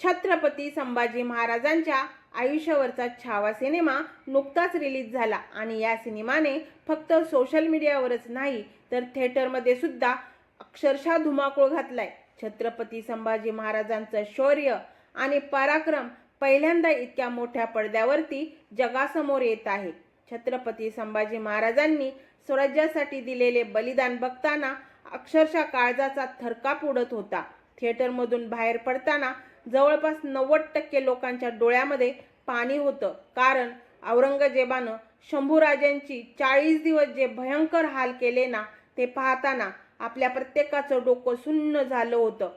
छत्रपती संभाजी महाराजांच्या आयुष्यावरचा छावा सिनेमा नुकताच रिलीज झाला आणि या सिनेमाने फक्त सोशल मीडियावरच नाही तर थिएटरमध्ये सुद्धा अक्षरशः धुमाकूळ घातलाय. छत्रपती संभाजी महाराजांचं शौर्य आणि पराक्रम पहिल्यांदा इतक्या मोठ्या पडद्यावरती जगासमोर येत आहे. छत्रपती संभाजी महाराजांनी स्वराज्यासाठी दिलेले बलिदान बघताना अक्षरशः काळजाचा थरकाप उडत होता. थिएटरमधून बाहेर पडताना जवळपास नव्वद टक्के लोकांच्या डोळ्यामध्ये पाणी होतं. कारण औरंगजेबानं शंभूराजांची चाळीस दिवस जे भयंकर हाल केले ना ते पाहताना आपल्या प्रत्येकाचं डोकं सुन्न झालं होतं.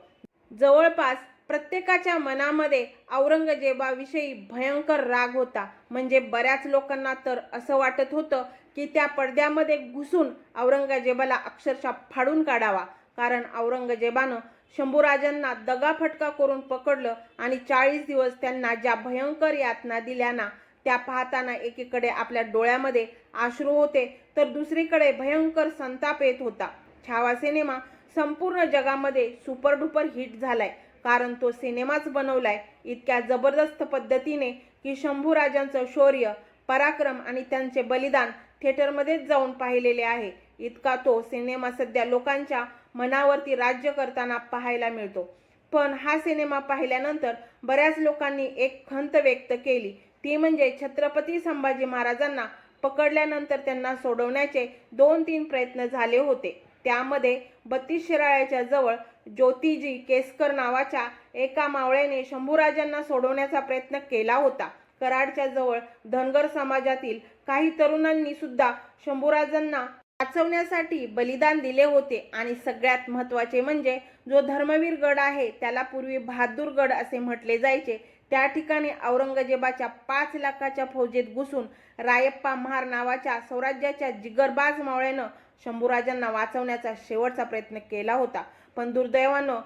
जवळपास प्रत्येकाच्या मनामध्ये औरंगजेबाविषयी भयंकर राग होता. म्हणजे बऱ्याच लोकांना तर असं वाटत होतं की त्या पडद्यामध्ये घुसून औरंगजेबाला अक्षरशः फाडून काढावा. कारण औरंगजेबानं शंभूराजांना दगाफटका करून पकडलं आणि चाळीस दिवस त्यांना ज्या भयंकर यातना दिल्या ना त्या पाहताना एकीकडे आपल्या डोळ्यामध्ये आश्रू होते तर दुसरीकडे भयंकर संताप येत होता. छावा सिनेमा संपूर्ण जगामध्ये सुपर डुपर हिट झालाय कारण तो सिनेमाच बनवलाय इतक्या जबरदस्त पद्धतीने की शंभूराजांचं शौर्य पराक्रम आणि त्यांचे बलिदान थिएटरमध्येच जाऊन पाहिलेले आहे. इतका तो सिनेमा सध्या लोकांच्या मनावरती राज्य करताना पाहायला मिळतो. पण हा सिनेमा पाहिल्यानंतर बऱ्याच लोकांनी एक खंत व्यक्त केली. ती म्हणजे छत्रपती संभाजी महाराजांना पकडल्यानंतर त्यांना सोडवण्याचे दोन तीन प्रयत्न झाले होते. त्यामध्ये बत्तीस शिराळ्याच्या जवळ ज्योतिजी केसकर नावाच्या एका मावळ्याने शंभूराजांना सोडवण्याचा प्रयत्न केला होता. कराडच्या जवळ धनगर समाजातील काही तरुणांनी सुद्धा शंभूराजांना वाचवण्यासाठी बलिदान दिले होते. आणि सगळ्यात महत्त्वाचे म्हणजे जो धर्मवीर गड आहे त्याला पूर्वी बहादूर गड असे म्हटले जायचे. त्या ठिकाणी औरंगजेबाच्या पाच लाखाच्या फौजेत घुसून रायप्पा महार नावाच्या स्वराज्याच्या जिगरबाज मावळ्यानं शंभूराजांना वाचवण्याचा शेवटचा प्रयत्न केला होता. पण दुर्दैवानं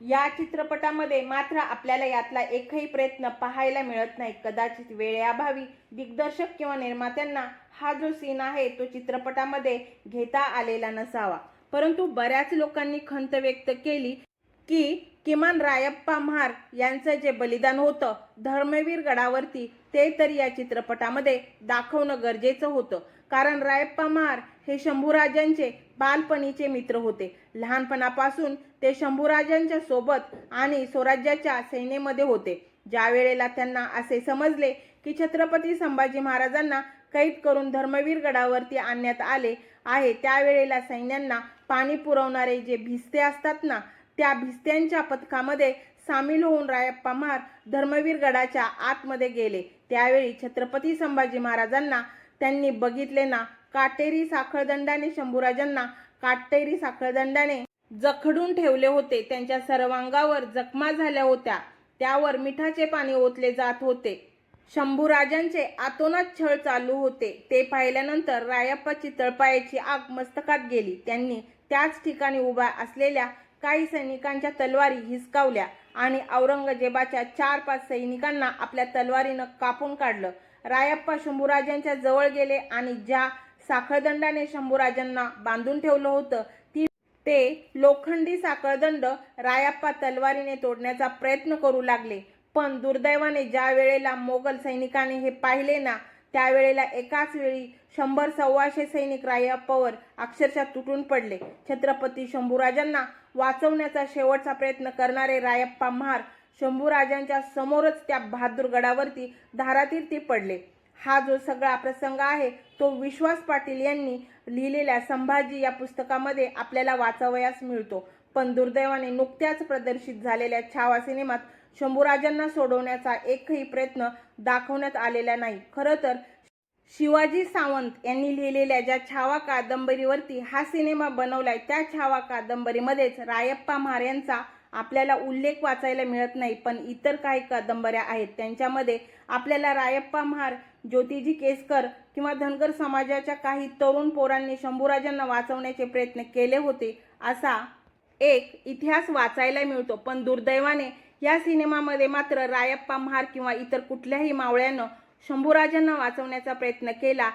या चित्रपटामध्ये मात्र आपल्याला यातला एकही प्रयत्न पाहायला मिळत नाही. कदाचित वेळेअभावी दिग्दर्शक किंवा निर्मात्यांना हा जो सीन आहे तो चित्रपटामध्ये घेता आलेला नसावा. परंतु बऱ्याच लोकांनी खंत व्यक्त केली की किमान रायप्पा महार यांचं जे बलिदान होतं धर्मवीर गडावरती ते तरी या चित्रपटामध्ये दाखवणं गरजेचं होतं. कारण रायप्पा महार हे शंभूराजांचे बालपणीचे मित्र होते. लहानपणापासून ते शंभूराजांच्या सोबत आणि स्वराज्याच्या सेनेमध्ये होते. ज्या वेळेला त्यांना असे समजले की छत्रपती संभाजी महाराजांना कैद करून धर्मवीर गडावरती आणण्यात आले आहे त्यावेळेला सैन्यांना पाणी पुरवणारे जे भिस्ते असतात ना त्या भिस्त्यांच्या पथकामध्ये सामील होऊन रायप्पा महार धर्मवीर गडाच्या आतमध्ये गेले. त्यावेळी छत्रपती संभाजी महाराजांना त्यांनी बघितले ना काटेरी साखळदंडाने शंभूराजांना काटेरी साखळदंडाने जखडून ठेवले होते. त्यांच्या सर्वांगावर जखमा झाल्या होत्या. त्यावर मिठाचे पाणी ओतले जात होते. शंभूराजांचे आतोनात छळ चालू होते. ते पाहिल्यानंतर रायप्पाची तळपायाची आग मस्तकात गेली. त्यांनी त्याच ठिकाणी उभ्या असलेल्या काही सैनिकांच्या तलवारी हिसकावल्या आणि औरंगजेबाच्या चार पाच सैनिकांना आपल्या तलवारीनं कापून काढलं. रायप्पा शंभूराजांच्या जवळ गेले आणि ज्या साखळदंडाने शंभूराजांना बांधून ठेवलं होतं ती ते लोखंडी साखळदंड रायप्पा तलवारीने तोडण्याचा प्रयत्न करू लागले. पण दुर्दैवाने ज्या वेळेला मोगल सैनिकाने हे पाहिले ना त्यावेळेला एकाच वेळी शंभर सव्वाशे सैनिक रायप्पावर अक्षरशः तुटून पडले. छत्रपती शंभूराजांना वाचवण्याचा शेवटचा प्रयत्न करणारे रायप्पा महार शंभूराजांच्या समोरच त्या बहादूर गडावरती धारातीर्थी पडले. हा जो सगळा प्रसंग आहे तो विश्वास पाटील यांनी लिहिलेल्या संभाजी या पुस्तकामध्ये आपल्याला वाचावयास मिळतो. पण दुर्दैवाने नुकत्याच प्रदर्शित झालेल्या छावा सिनेमात शंभूराजांना सोडवण्याचा एकही प्रयत्न दाखवण्यात आलेला नाही. खरं तर शिवाजी सावंत यांनी लिहिलेल्या ज्या छावा कादंबरीवरती हा सिनेमा बनवलाय त्या छावा कादंबरीमध्येच रायप्पा महार यांचा आपल्याला उल्लेख वाचायला मिळत नाही पण इतर काही कादंबऱ्या आहेत. त्यांच्यामध्ये आपल्याला रायप्पा महार ज्योतिजी केसकर किंवा धनगर समाजाच्या काही तरुण पोरांनी शंभूराजांना वाचवण्याचे प्रयत्न केले होते असा एक इतिहास वाचायला मिळतो. पण दुर्दैवाने या सिनेमामध्ये मात्र रायप्पा महार किंवा इतर कुठल्याही मावळ्यानं शंभूराजांना वाचवण्याचा प्रयत्न केला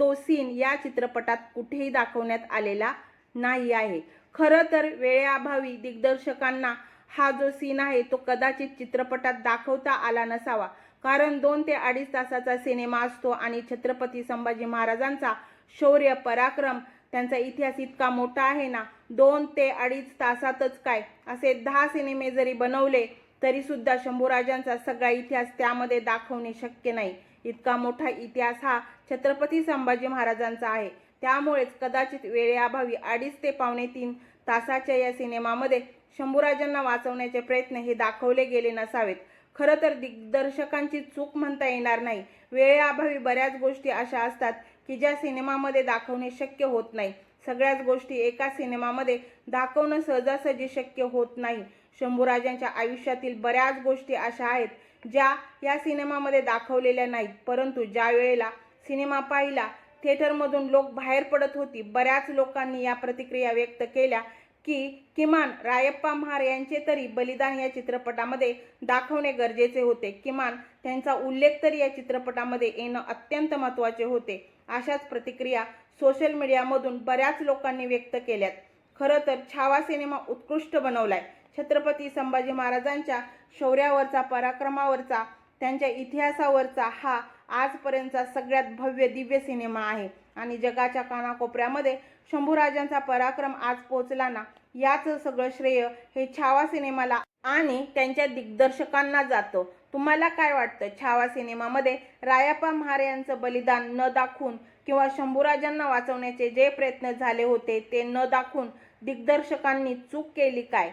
तो सीन या चित्रपटात कुठेही दाखवण्यात आलेला नाही आहे. खरं तर वेळेअभावी दिग्दर्शकांना हा जो सीन आहे तो कदाचित चित्रपटात दाखवता आला नसावा. कारण दोन ते अडीच तासाचा सिनेमा असतो आणि छत्रपती संभाजी महाराजांचा शौर्य पराक्रम त्यांचा इतिहास इतका मोठा आहे ना दोन ते अडीच तासातच काय? असे दहा सिनेमे जरी बनवले तरी सुद्धा शंभूराजांचा सगळा इतिहास त्यामध्ये दाखवणे शक्य नाही. इतका मोठा इतिहास हा छत्रपती संभाजी महाराजांचा आहे. त्यामुळेच कदाचित वेळेअभावी अडीच ते पावणे तीन तासाच्या या सिनेमामध्ये शंभूराजांना वाचवण्याचे प्रयत्न हे दाखवले गेले नसावेत. खरं तर दिग्दर्शकांची चूक म्हणता येणार नाही. वेळेअभावी बऱ्याच गोष्टी अशा असतात की ज्या सिनेमामध्ये दाखवणे शक्य होत नाही. सगळ्याच गोष्टी एका सिनेमामध्ये दाखवणं सहजासहजी शक्य होत नाही. शंभूराजांच्या आयुष्यातील बऱ्याच गोष्टी अशा आहेत ज्या या सिनेमामध्ये दाखवलेल्या नाहीत. परंतु ज्या वेळेला सिनेमा पाहिला थिएटरमधून लोक बाहेर पडत होती बऱ्याच लोकांनी या प्रतिक्रिया व्यक्त केल्या की किमान रायप्पा महार यांचे तरी बलिदान या चित्रपटामध्ये दाखवणे गरजेचे होते. किमान त्यांचा उल्लेख तरी या चित्रपटामध्ये येणं अत्यंत महत्त्वाचे होते. अशाच प्रतिक्रिया सोशल मीडियामधून बऱ्याच लोकांनी व्यक्त केल्यात. खरं तर छावा सिनेमा उत्कृष्ट बनवलाय. छत्रपती संभाजी महाराजांच्या शौर्यावरचा पराक्रमावरचा त्यांच्या इतिहासावरचा हा आजपर्यंतचा सगळ्यात भव्य दिव्य सिनेमा आहे. आणि जगाच्या कानाकोपऱ्यामध्ये शंभूराजांचा पराक्रम आज पोहोचला ना याच सगळं श्रेय हे छावा सिनेमाला आणि त्यांच्या दिग्दर्शकांना जातं. तुम्हाला काय वाटतं? छावा सिनेमामध्ये रायाप्पा महारे यांचं बलिदान न दाखवून किंवा शंभूराजांना वाचवण्याचे जे प्रयत्न झाले होते ते न दाखवून दिग्दर्शकांनी चूक केली काय?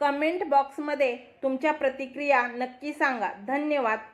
कमेंट बॉक्समध्ये तुमच्या प्रतिक्रिया नक्की सांगा. धन्यवाद.